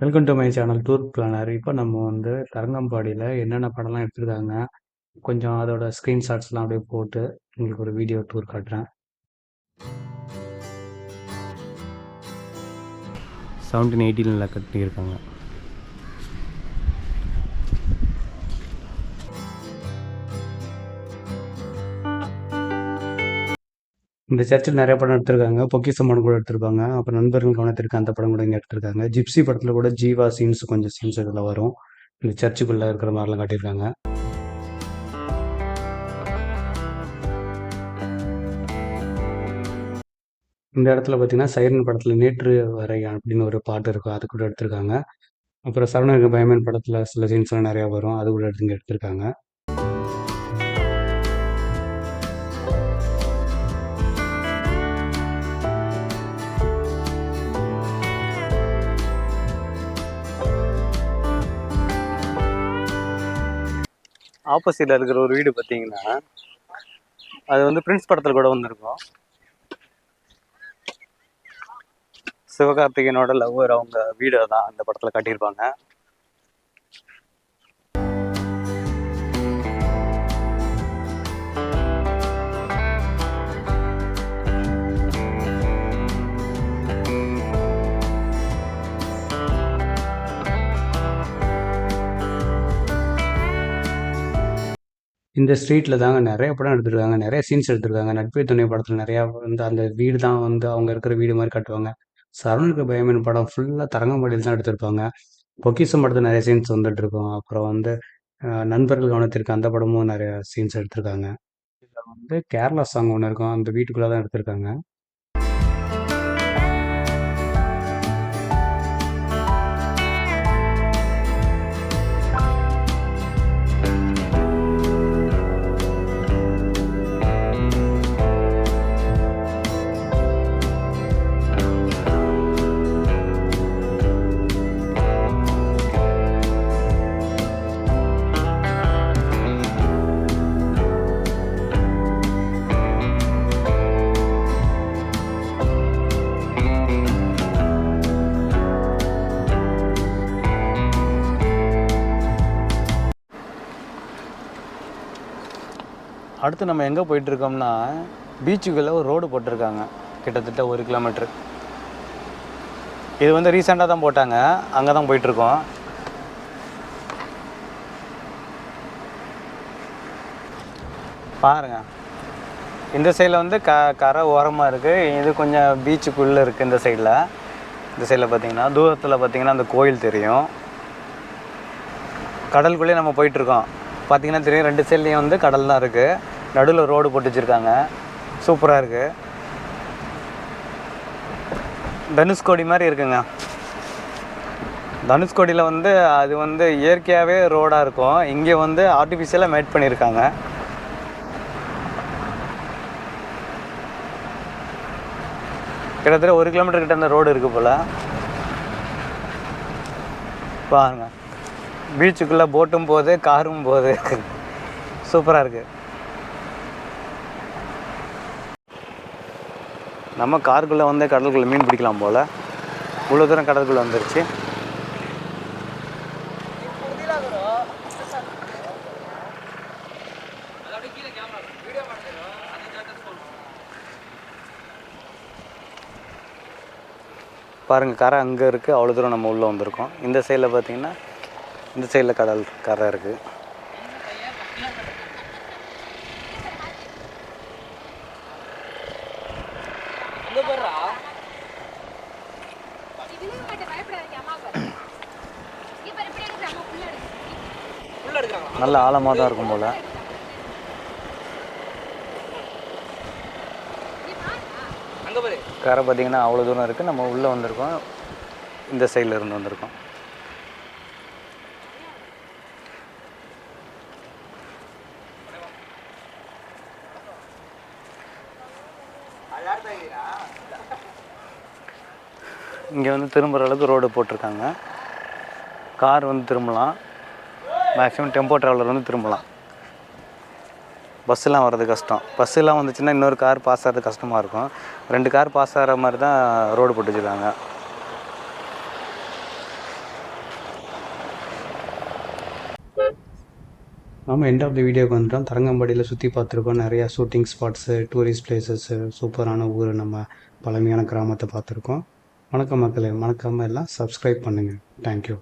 Welcome to my channel tour planner இப்போ நம்ம வந்து தரங்கம்பாடியில் என்னென்ன படம்லாம் எடுத்துருக்காங்க கொஞ்சம் அதோட ஸ்க்ரீன்ஷாட்ஸ்லாம் அப்படியே போட்டு உங்களுக்கு ஒரு வீடியோ டூர் காட்டுறேன். செவன்டீன் எயிட்டீனில் கட்டியிருக்காங்க. இந்த சர்ச்சில் நிறைய படம் எடுத்திருக்காங்க. பொக்கிசம்மன் கூட எடுத்திருப்பாங்க. அப்புறம் நண்பர்கள் கவனத்திற்கு அந்த படம் கூட இங்கே எடுத்திருக்காங்க. ஜிப்சி படத்தில் கூட ஜீவா சீன்ஸ் கொஞ்சம் சீன்ஸ் இதில் வரும். இந்த சர்ச்சுக்குள்ளே இருக்கிற மாதிரிலாம் காட்டியிருக்காங்க. இந்த இடத்துல பார்த்தீங்கன்னா சைரன் படத்தில் நேற்று வரை அப்படின்னு ஒரு பாட்டு இருக்கும். அது கூட எடுத்திருக்காங்க. அப்புறம் சரவணக பயமன் படத்தில் சில சீன்ஸ்லாம் நிறையா வரும். அது கூட எடுத்து இங்கே எடுத்திருக்காங்க. ஆப்போசிட்ல இருக்கிற ஒரு வீடு பார்த்தீங்கன்னா அது வந்து பிரின்ஸ் படத்தில் கூட வந்திருக்கும். சிவகார்த்திகேயனோட லவ்வர் அவங்க வீடு தான் அந்த படத்தில் காட்டியிருப்பாங்க. இந்த ஸ்ட்ரீட்டில் தாங்க நிறைய படம் எடுத்திருக்காங்க. நிறைய சீன்ஸ் எடுத்திருக்காங்க. நட்பே துணை படத்தில் நிறையா வந்து அந்த வீடு தான் வந்து அவங்க இருக்கிற வீடு மாதிரி கட்டுவாங்க. சரவணுக்கு பயமின் படம் ஃபுல்லாக தரங்கம்பாடியில் தான் எடுத்திருப்பாங்க. பொக்கிசம் படத்தில் நிறைய சீன்ஸ் வந்துட்டு இருக்கும். அப்புறம் வந்து நண்பர்கள் கவனத்திற்கு அந்த படமும் நிறைய சீன்ஸ் எடுத்திருக்காங்க. இதில் வந்து கேரளா சாங் ஒன்று இருக்கும். அந்த வீட்டுக்குள்ளே தான் எடுத்திருக்காங்க. அடுத்து நம்ம எங்கே போயிட்டுருக்கோம்னா பீச்சுக்குள்ளே ஒரு ரோடு போட்டிருக்காங்க. கிட்டத்தட்ட ஒரு கிலோமீட்ரு இது வந்து ரீசெண்டாக தான் போட்டாங்க. அங்கே தான் போயிட்டுருக்கோம். பாருங்க. இந்த சைடில் வந்து க கரை ஓரமாக இருக்குது இது கொஞ்சம் பீச்சுக்குள்ளே இருக்குது இந்த சைடில். இந்த சைடில் பார்த்தீங்கன்னா தூரத்தில் பார்த்தீங்கன்னா அந்த கோயில் தெரியும். கடலுக்குள்ளேயே நம்ம போயிட்டுருக்கோம். பார்த்தீங்கன்னா தெரியும் ரெண்டு சைட்லேயும் வந்து கடல் தான் இருக்குது நடுவில் ரோடு போட்டு வச்சுருக்காங்க. சூப்பராக இருக்குது தனுஷ்கோடி மாதிரி இருக்குங்க. தனுஷ்கோடியில் வந்து அது வந்து இயற்கையாகவே ரோடாக இருக்கும். இங்கே வந்து ஆர்டிஃபிஷியலாக மேட் பண்ணியிருக்காங்க. கிட்டத்தட்ட ஒரு கிலோமீட்டர் கிட்ட அந்த ரோடு இருக்குது போல். பாருங்க. பீச்சுக்குள்ளே போட்டும் போகுது காரும் போகுது. சூப்பராக இருக்குது நம்ம காருக்குள்ளே வந்து கடலுக்குள்ளே மீன் பிடிக்கலாம் போல். இவ்வளோ தூரம் கடலுக்குள்ளே வந்துருச்சு. பாருங்கள் கரை அங்கே இருக்குது அவ்வளோ தூரம் நம்ம உள்ளே வந்திருக்கோம். இந்த சைடில் பார்த்தீங்கன்னா இந்த சைடில் கடல் கரை இருக்குது புள்ள எடுக்கு? நல்ல ஆழமாக தான் இருக்கும் போல். கரை பார்த்தீங்கன்னா அவ்வளோ தூரம் இருக்குது நம்ம உள்ளே வந்திருக்கோம். இந்த சைடில் இருந்து வந்திருக்கோம். இங்கே வந்து திரும்புகிற அளவுக்கு ரோடு போட்டிருக்காங்க. கார் வந்து திரும்பலாம். மேக்ஸிமம் டெம்போ ட்ராவலர் வந்து திரும்பலாம். பஸ்ஸெலாம் வர்றது கஷ்டம். பஸ்ஸெலாம் வந்துச்சுன்னா இன்னொரு கார் பாஸ் ஆகிறது கஷ்டமாக இருக்கும். ரெண்டு கார் பாஸ் ஆகிற மாதிரி தான் ரோடு போட்டு வச்சுருக்காங்க. நம்ம எண்ட் ஆஃப் த வீடியோக்கு வந்துட்டோம். தரங்கம்பாடியில் சுற்றி பார்த்துருக்கோம். நிறையா ஷூட்டிங் ஸ்பாட்ஸு டூரிஸ்ட் பிளேசஸ்ஸு சூப்பரான ஊர் நம்ம பழமையான கிராமத்தை பார்த்துருக்கோம். வணக்கம் மக்களே. மறக்காமல் எல்லாம் சப்ஸ்கிரைப் பண்ணுங்கள் தேங்க்யூ